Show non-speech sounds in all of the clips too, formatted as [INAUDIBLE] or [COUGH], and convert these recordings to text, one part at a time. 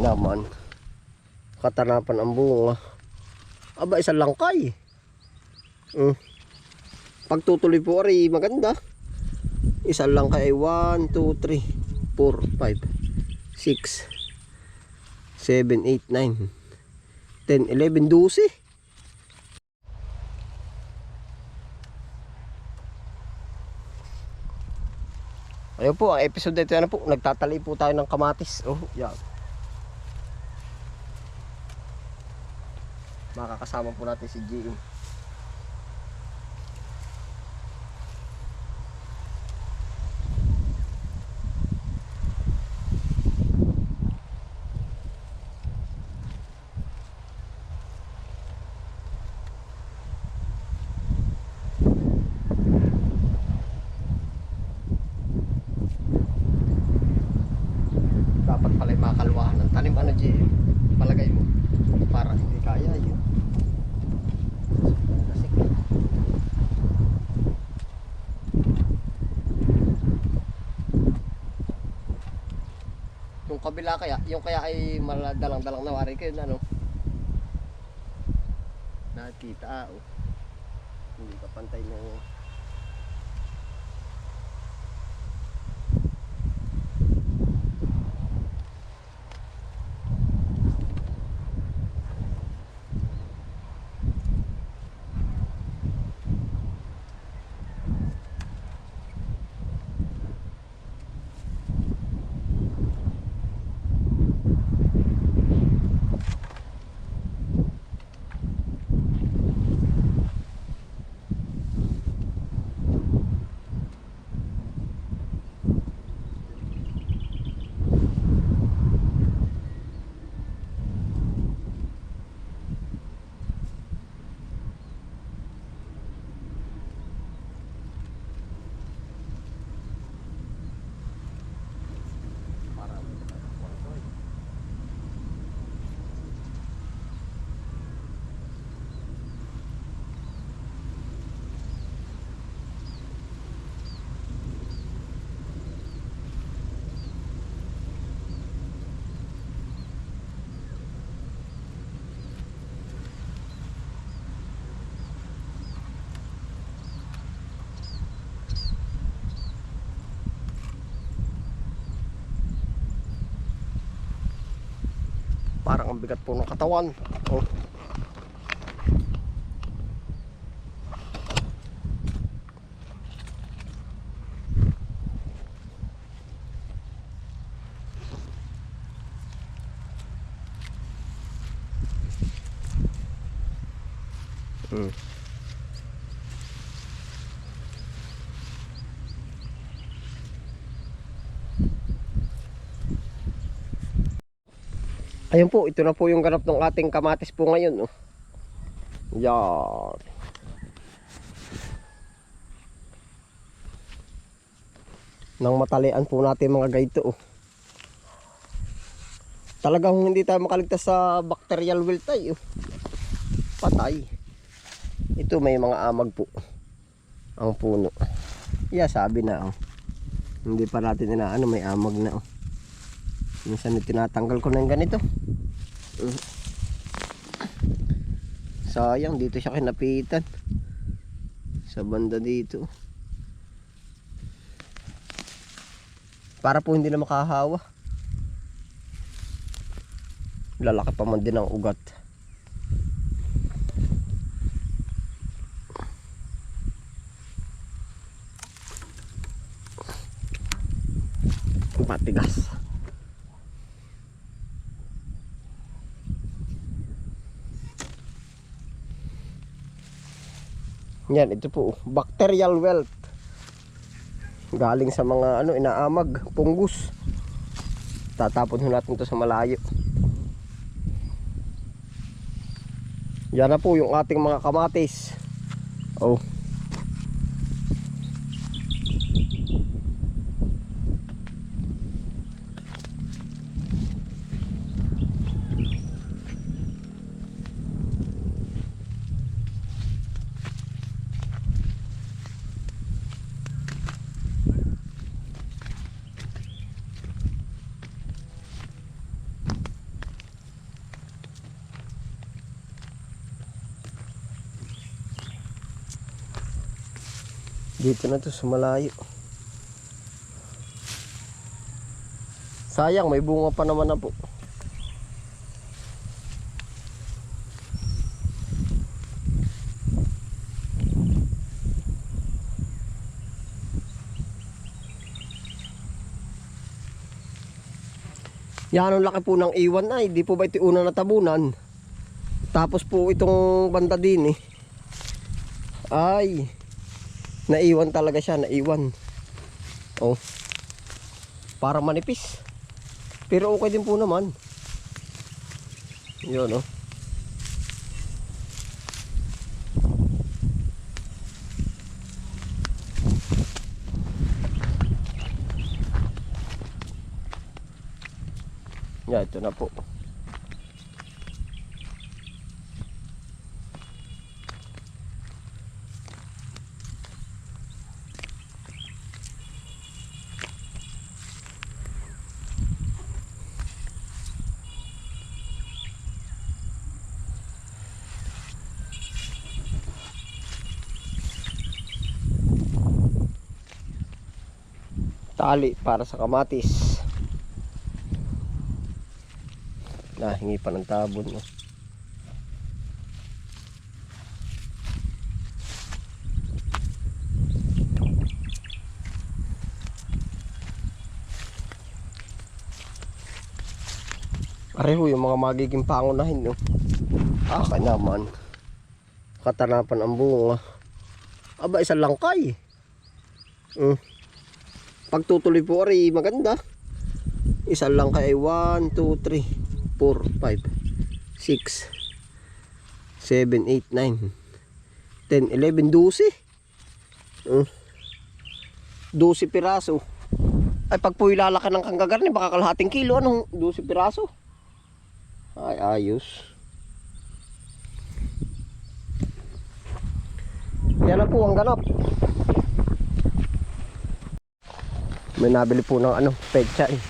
Naman. Katanapan ang bunga. Aba, isang langkay. Mm. Pagtutuloy po ari, maganda. Isang langkay ay 1, 2, 3, 4, 5, 6, 7, 8, 9, 10, 11, 12. Ayun po, ang episode dito yan po, nagtatali po tayo ng kamatis. Oh, yan. Makakasama po natin si GM. Dapat pala yung makakalwahan ng tanim. Ano, GM? Palagay mo. Para hindi kaya yun. Kasi yung kabila kaya, yung kaya ay maladalang-dalang na wari kayo na ano. Nakita ah, oh. Hindi ka pantay ng para parang ang bigat po ng katawan. Oh. Hmm. Ayun po, ito na po yung ganap ng ating kamatis po ngayon. Oh. Yan. Nang matalian po natin mga gaito. Oh. Talagang hindi tayo makaligtas sa bacterial wilt ay. Oh. Patay. Ito may mga amag po. Ang puno. Yeah, sabi na. Oh. Hindi pa natin inaano, may amag na. Oh. Minsan tinatanggal ko na yung ganito. Sayang, dito siya kinapitan. Sa banda dito. Para po hindi na makahawa. Lalaki pa man din ang ugat. Yan, ito po, bacterial wealth. Galing sa mga ano, inaamag, punggus. Tatapon natin to sa malayo. Yan na po yung ating mga kamatis. Oh. Dito na to sa malayo. Sayang, may bunga pa naman na po. Yan ang laki po ng iwan ay, di po ba ito una natabunan? Tapos po itong banda din eh. Ay, naiwan talaga siya, naiwan. Oh. Para manipis. Pero okay din po naman. Yun oh. Yan, ito na po. Tali para sa kamatis. Nahingi pa ng tabon. No? Pareho yung mga magiging pangunahin. No? Ah, naman. Katanapan ang bunga. Aba, isang langkay. Mm. Pagtutuloy po ari maganda. Isa lang kay 1, 2, 3, 4, 5, 6, 7, 8, 9, 10, 11, 12. Uh, 12 piraso. Ay pag po ilalaki ng kanggagarni baka kalahating kilo anong 12 piraso. Ay ayos. Yan na po ang ganap. May nabili po ng ano, pecha eh.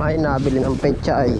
May nabili ng pecha ay.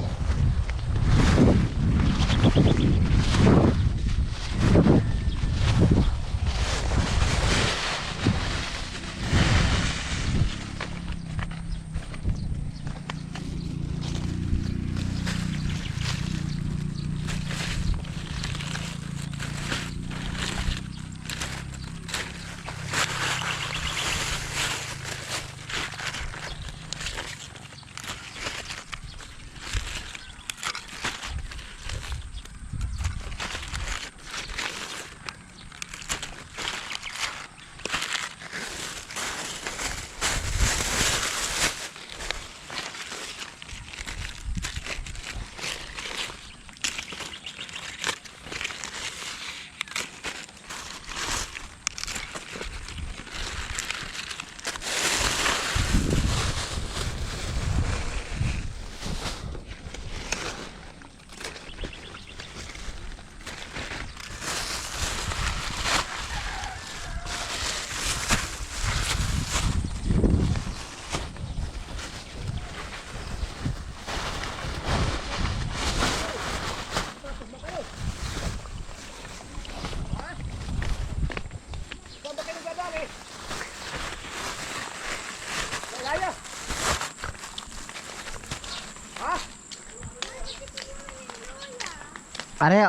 Wala.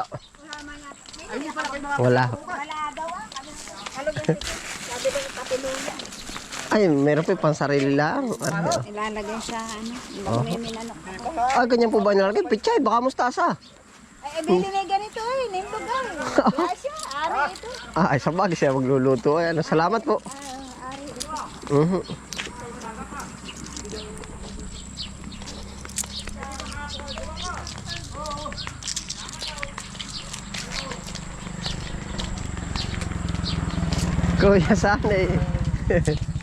Wala. Ano ko patiluya. Ay, meron po yung pansarili lang. Pareho. Ilalagay sa ano. Oh. May minanok. Ah, ganyan po ba nilalagay? Pichay, baka mustasa. Ay, eh, bili na ganito eh. Nindog ay. Grasya. Ari ito. Ah, ay, sabagay siya magluluto. Ay, ano, salamat po. Ah, ari ito. Mhm. Kuya sana [LAUGHS] eh. [LAUGHS]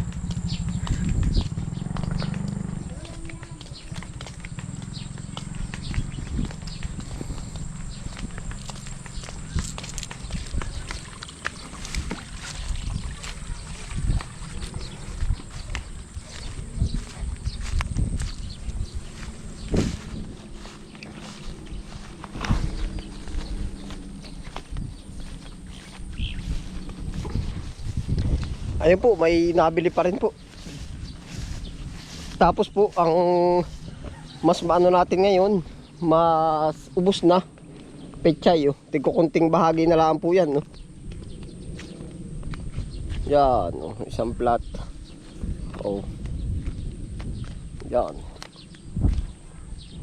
Ayun po, may nabili pa rin po. Tapos po, ang mas maano natin ngayon, mas ubos na. Pechay, oh. Tigko kunting bahagi na lang po yan, no. Yan, oh. Isang plat. Oh. Yan.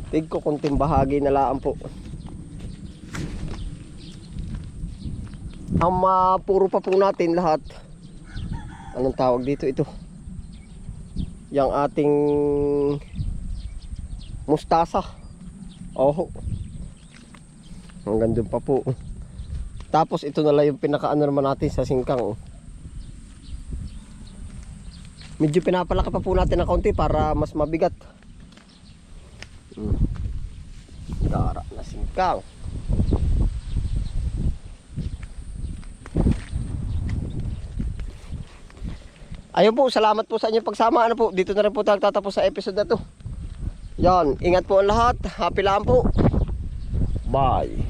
Tigko kunting bahagi na lang po. Ang mapuro pa po natin lahat. Anong tawag dito ito? Yang ating mustasa. Oh. Hanggang doon pa po. Tapos ito na lang yung pinakaano naman natin sa singkang. Medyo pinapalaki pa po natin ng kaunti para mas mabigat. Hmm. Dara na singkang. Ayun po, salamat po sa inyong pagsama. Ano po, dito na rin po tayo tatapos sa episode na to. Yan, ingat po ang lahat. Happy lang po. Bye.